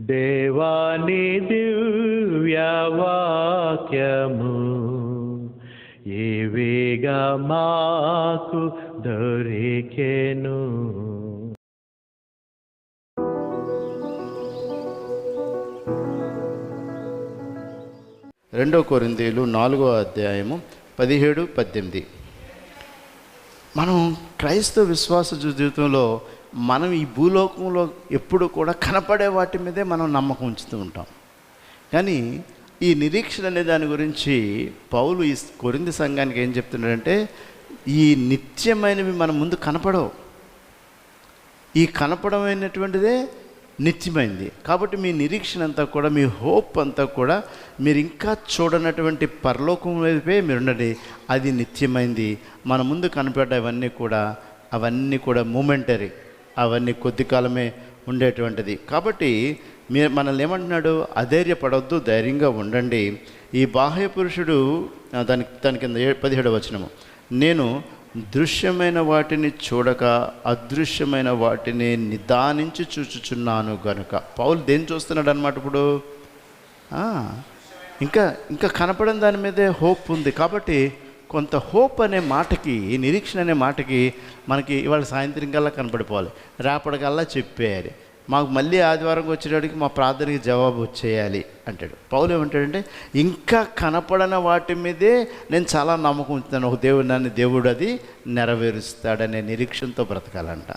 దేవాని దివ్యవాక్యము ఏవేగా మాకు దొరికెను. రెండో కొరిందేలు నాలుగో అధ్యాయము పదిహేడు పద్దెనిమిది. మనం క్రైస్తవ విశ్వాస జీవితంలో మనం ఈ భూలోకంలో ఎప్పుడు కూడా కనపడే వాటి మీదే మనం నమ్మకం ఉంచుతూ ఉంటాం. కానీ ఈ నిరీక్షణ అనే దాని గురించి పౌలు ఈ కొరింది సంఘానికి ఏం చెప్తున్నాడంటే ఈ నిత్యమైనవి మన ముందు కనపడవు. ఈ కనపడమైనటువంటిదే నిత్యమైంది. కాబట్టి మీ నిరీక్షణ అంతా కూడా మీ హోప్ అంతా కూడా మీరు ఇంకా చూడనటువంటి పరలోకం వైపే మీరు ఉండండి. అది నిత్యమైంది. మన ముందు కనపడేవన్నీ కూడా అవన్నీ కూడా మూమెంటరీ అవన్నీ కొద్ది కాలమే ఉండేటువంటిది. కాబట్టి మీరు మనల్ని ఏమంటున్నాడు? అధైర్యపడవద్దు ధైర్యంగా ఉండండి. ఈ బాహ్య పురుషుడు దాని దానికి దాని కింద ఏ- పదిహేడవ వచనము. నేను దృశ్యమైన వాటిని చూడక అదృశ్యమైన వాటిని నిదానించి చూచుచున్నాను గనుక. పౌలు దేన్ని చూస్తున్నాడు అనమాట ఇప్పుడు ఇంకా ఇంకా కనపడని దాని మీదే హోప్ ఉంది. కాబట్టి కొంత హోప్ అనే మాటకి నిరీక్షణ అనే మాటకి మనకి ఇవాళ సాయంత్రం కల్లా కనపడిపోవాలి. రేపటికల్లా చెప్పేయాలి. మాకు మళ్ళీ ఆదివారం వచ్చేటప్పటికి మా ప్రార్థనకి జవాబు వచ్చేయాలి అంటాడు. పౌలు ఏమంటాడంటే ఇంకా కనపడని వాటి మీదే నేను చాలా నమ్మకం ఉంచుతాను ఒక దేవుడు నన్ను దేవుడు అది నెరవేరుస్తాడనే నిరీక్షణతో బ్రతకాలంట.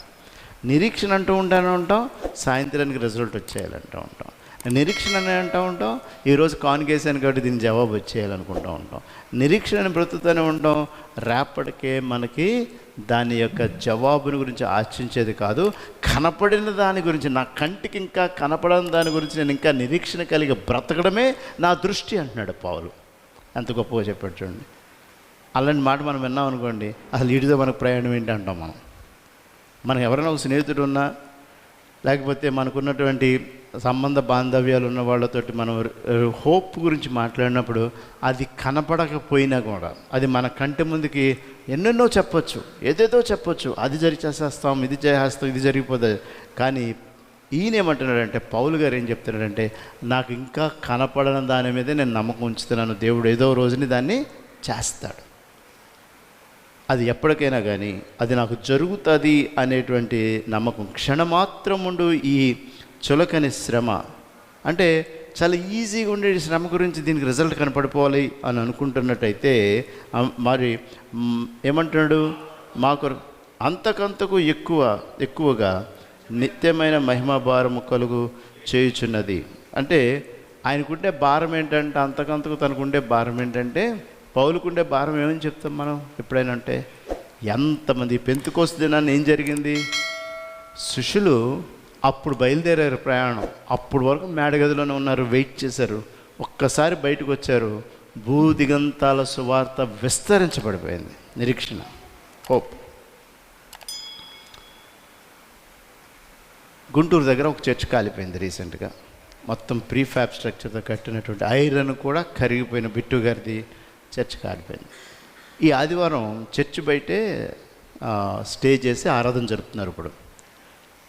నిరీక్షణ అంటూ ఉంటానే ఉంటాం సాయంత్రానికి రిజల్ట్ వచ్చేయాలంటూ ఉంటాం. నిరీక్షణ అని అంటూ ఉంటాం ఈరోజు కాన్కేసాను కాబట్టి దీని జవాబు వచ్చేయాలనుకుంటూ ఉంటాం. నిరీక్షణని బ్రతుకుతూనే ఉంటాం రేపటికే మనకి దాని యొక్క జవాబుని గురించి ఆశించేది కాదు కనపడిన దాని గురించి నా కంటికి ఇంకా కనపడని దాని గురించి నేను ఇంకా నిరీక్షణ కలిగి బ్రతకడమే నా దృష్టి అంటున్నాడు పావులు ఎంత గొప్పగా చెప్పాడు చూడండి. అలాంటి మాట మనం విన్నాం అనుకోండి అసలు వీటితో మనకు ప్రయాణం ఏంటి అంటాం మనం. మనకు ఎవరైనా ఒక స్నేహితుడు ఉన్నా లేకపోతే మనకున్నటువంటి సంబంధ బాంధవ్యాలు ఉన్న వాళ్ళతోటి మనం హోప్ గురించి మాట్లాడినప్పుడు అది కనపడకపోయినా కూడా అది మన కంటి ముందుకి ఎన్నెన్నో చెప్పొచ్చు ఏదేదో చెప్పొచ్చు అది జరిచేసేస్తాం ఇది చేసేస్తాం ఇది జరిగిపోతుంది కానీ ఈయన ఏమంటున్నాడంటే పౌలు గారు ఏం చెప్తున్నాడంటే నాకు ఇంకా కనపడని దాని మీదే నేను నమ్మకం ఉంచుతున్నాను దేవుడు ఏదో రోజుని దాన్ని చేస్తాడు. అది ఎప్పటికైనా కానీ అది నాకు జరుగుతుంది అనేటువంటి నమ్మకం క్షణమాత్రముండు ఈ చులకని శ్రమ. అంటే చాలా ఈజీగా ఉండే శ్రమ గురించి దీనికి రిజల్ట్ కనపడిపోవాలి అని అనుకుంటున్నట్టయితే మరి మ్, ఏమంటున్నాడు? మాకు అంతకంతకు ఎక్కువ ఎక్కువగా నిత్యమైన మహిమా భారము కలుగు చేయుచున్నది. అంటే ఆయనకుండే భారం ఏంటంటే అంతకంతకు తనకుండే భారం ఏంటంటే పౌలుకుండే భారం ఏమని చెప్తాం మనం ఎప్పుడైనా అంటే ఎంతమంది పెంతుకోసు దినాన్ని ఏం జరిగింది? శిష్యులు అప్పుడు బయలుదేరారు ప్రయాణం. అప్పుడు వరకు మేడగదిలోనే ఉన్నారు వెయిట్ చేశారు. ఒక్కసారి బయటకు వచ్చారు. భూ దిగంతాల సువార్త విస్తరించబడిపోయింది. నిరీక్షణ. హోప్. గుంటూరు దగ్గర ఒక చర్చ్ కాలిపోయింది రీసెంట్గా. మొత్తం ప్రీ ఫ్యాబ్ స్ట్రక్చర్తో కట్టినటువంటి ఐరన్ కూడా కరిగిపోయిన బిట్టు గారిది చర్చ్ కాలిపోయింది. ఈ ఆదివారం చర్చ్ బయటే స్టే చేసి ఆరాధన జరుపుతున్నారు ఇప్పుడు.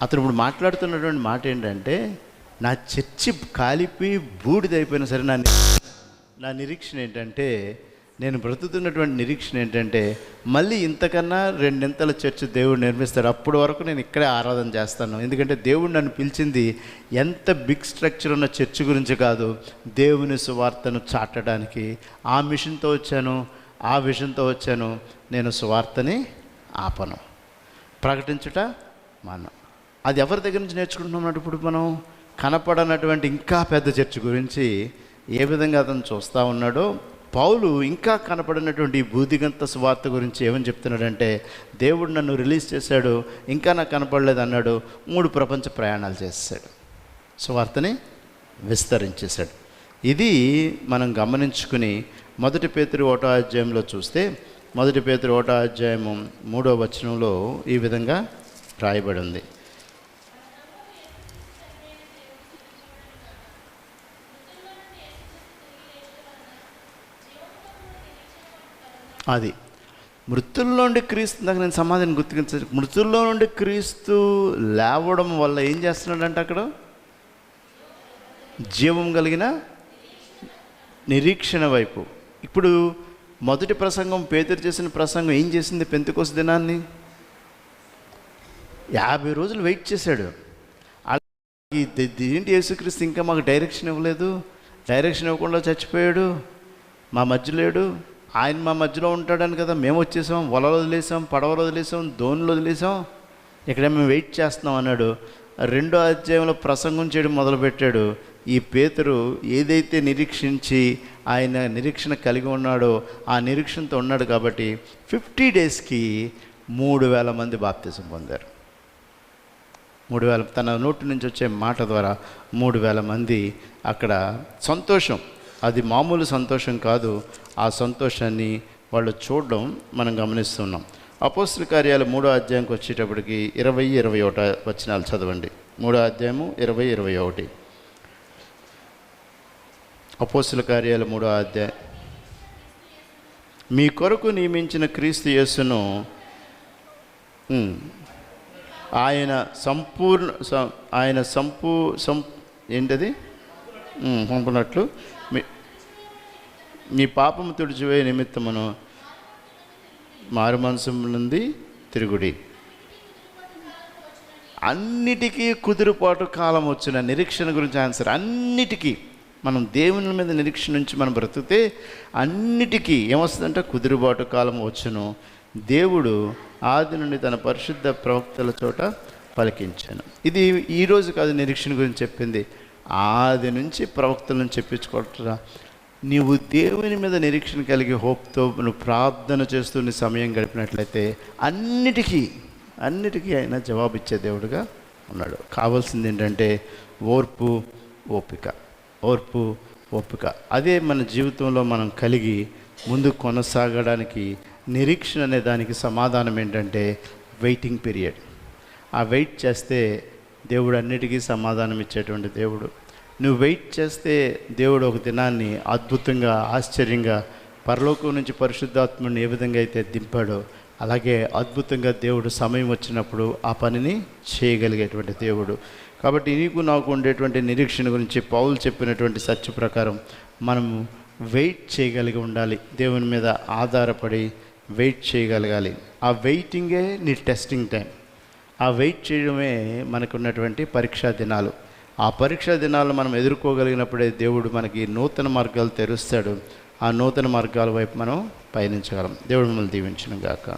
అతను ఇప్పుడు మాట్లాడుతున్నటువంటి మాట ఏంటంటే నా చర్చి కాలిపోయి బూడిదైపోయినా సరే నా నా నిరీక్షణ ఏంటంటే నేను బ్రతుకుతున్నటువంటి నిరీక్షణ ఏంటంటే మళ్ళీ ఇంతకన్నా రెండింతల చర్చ్ దేవుడు నిర్మిస్తాడు. అప్పటి వరకు నేను ఇక్కడే ఆరాధన చేస్తాను. ఎందుకంటే దేవుడు నన్ను పిలిచింది ఎంత బిగ్ స్ట్రక్చర్ ఉన్న చర్చ్ గురించి కాదు దేవుని సువార్తను చాటడానికి. ఆ మిషన్తో వచ్చాను ఆ విషయంతో వచ్చాను. నేను సువార్తని ఆపను. ప్రకటించుట మానం. అది ఎవరి దగ్గర నుంచి నేర్చుకుంటున్నాం ఇప్పుడు మనం కనపడనటువంటి ఇంకా పెద్ద చర్చ్ గురించి ఏ విధంగా అతను చూస్తూ ఉన్నాడో పౌలు ఇంకా కనపడినటువంటి బూదిగంత భూదిగంత గురించి ఏమని చెప్తున్నాడంటే దేవుడు నన్ను రిలీజ్ చేశాడు ఇంకా నాకు కనపడలేదు అన్నాడు మూడు ప్రపంచ ప్రయాణాలు చేశాడు స్వార్థని విస్తరించేశాడు. ఇది మనం గమనించుకుని మొదటి పేతురు ఓటో అధ్యాయంలో చూస్తే మొదటి పేతురు ఓటో అధ్యాయము మూడో వచనంలో ఈ విధంగా రాయబడి ఉంది అది. మృతుల్లో నుండి క్రీస్తు దగ్గర నేను సమాధిని గుర్తించాను మృతుల్లో నుండి క్రీస్తు లేవడం వల్ల ఏం చేస్తున్నాడంటే అక్కడ? జీవం కలిగిన నిరీక్షణ వైపు. ఇప్పుడు మొదటి ప్రసంగం పేదరు చేసిన ప్రసంగం ఏం చేసింది పెంతుకోస దినాన్ని? యాభై రోజులు వెయిట్ చేశాడు. ఏంటి యేసుక్రీస్తు ఇంకా మాకు డైరెక్షన్ ఇవ్వలేదు. డైరెక్షన్ ఇవ్వకుండా చచ్చిపోయాడు. మా మధ్య లేడు. ఆయన మా మధ్యలో ఉంటాడని కదా మేము వచ్చేసాం వలలు వదిలేసాం పడవలు వదిలేసాం దోణులు వదిలేసాం. ఇక్కడ మేము వెయిట్ చేస్తున్నాం అన్నాడు. రెండో అధ్యాయంలో ప్రసంగం చేయడం మొదలుపెట్టాడు. ఈ పేతురు ఏదైతే నిరీక్షించి ఆయన నిరీక్షణ కలిగి ఉన్నాడో ఆ నిరీక్షణతో ఉన్నాడు కాబట్టి ఫిఫ్టీ డేస్కి మూడు వేల మంది బాప్తిజం పొందారు. మూడు వేల తన నోటి నుంచి వచ్చే మాట ద్వారా మూడు వేల మంది అక్కడ సంతోషం అది మామూలు సంతోషం కాదు. ఆ సంతోషాన్ని వాళ్ళు చూడడం మనం గమనిస్తున్నాం. అపోస్తుల కార్యాలు మూడో అధ్యాయంకి వచ్చేటప్పటికి ఇరవై ఇరవై ఒకటి వచనాలు చదవండి. మూడో అధ్యాయము ఇరవై ఇరవై ఒకటి. అపోస్తుల కార్యాలు మూడో అధ్యాయం. మీ కొరకు నియమించిన క్రీస్తు యేసును ఆయన సంపూర్ణ సం- ఆయన సంపూ సం ఏంటది? పంపినట్లు మీ పాపము తుడిచివే నిమిత్తమును మారు మనసు నుండి తిరుగుడి. అన్నిటికీ కుదురుపాటు కాలం వచ్చిన నిరీక్షణ గురించి ఆన్సర్. అన్నిటికీ మనం దేవుని మీద నిరీక్షణ నుంచి మనం బ్రతికితే అన్నిటికీ ఏమొస్తుందంటే కుదురుబాటు కాలం వచ్చును. దేవుడు ఆది నుండి తన పరిశుద్ధ ప్రవక్తల చోట పలికించాను. ఇది ఈరోజు కాదు నిరీక్షణ గురించి చెప్పింది. ఆది నుంచి ప్రవక్తలను చెప్పించుకుంటున్నా నీవు దేవుని మీద నిరీక్షణ కలిగి హోప్తో నువ్వు ప్రార్థన చేస్తూ నీ సమయం గడిపినట్లయితే అన్నిటికీ అన్నిటికీ ఆయన జవాబిచ్చే దేవుడుగా ఉన్నాడు. కావాల్సింది ఏంటంటే ఓర్పు ఓపిక. ఓర్పు ఓపిక. అదే మన జీవితంలో మనం కలిగి ముందు కొనసాగడానికి నిరీక్షణ అనే దానికి సమాధానం ఏంటంటే వెయిటింగ్ పీరియడ్. ఆ వెయిట్ చేస్తే దేవుడు అన్నిటికీ సమాధానం ఇచ్చేటువంటి దేవుడు. నువ్వు వెయిట్ చేస్తే దేవుడు ఒక దినాన్ని అద్భుతంగా ఆశ్చర్యంగా పరలోకం నుంచి పరిశుద్ధాత్మని ఏ విధంగా అయితే దింపాడో అలాగే అద్భుతంగా దేవుడు సమయం వచ్చినప్పుడు ఆ పనిని చేయగలిగేటువంటి దేవుడు. కాబట్టి నీకు నాకు ఉండేటువంటి నిరీక్షణ గురించి పౌలు చెప్పినటువంటి సత్య ప్రకారం మనము వెయిట్ చేయగలిగి ఉండాలి. దేవుని మీద ఆధారపడి వెయిట్ చేయగలగాలి. ఆ వెయిటింగే నీ టెస్టింగ్ టైం. ఆ వెయిట్ చేయడమే మనకున్నటువంటి పరీక్షా దినాలు. ఆ పరీక్ష దినాలు మనం ఎదుర్కోగలిగినప్పుడే దేవుడు మనకి నూతన మార్గాలు తెరుస్తాడు. ఆ నూతన మార్గాల వైపు మనం పయనించగలం. దేవుడు మిమ్మల్ని దీవించిన గాక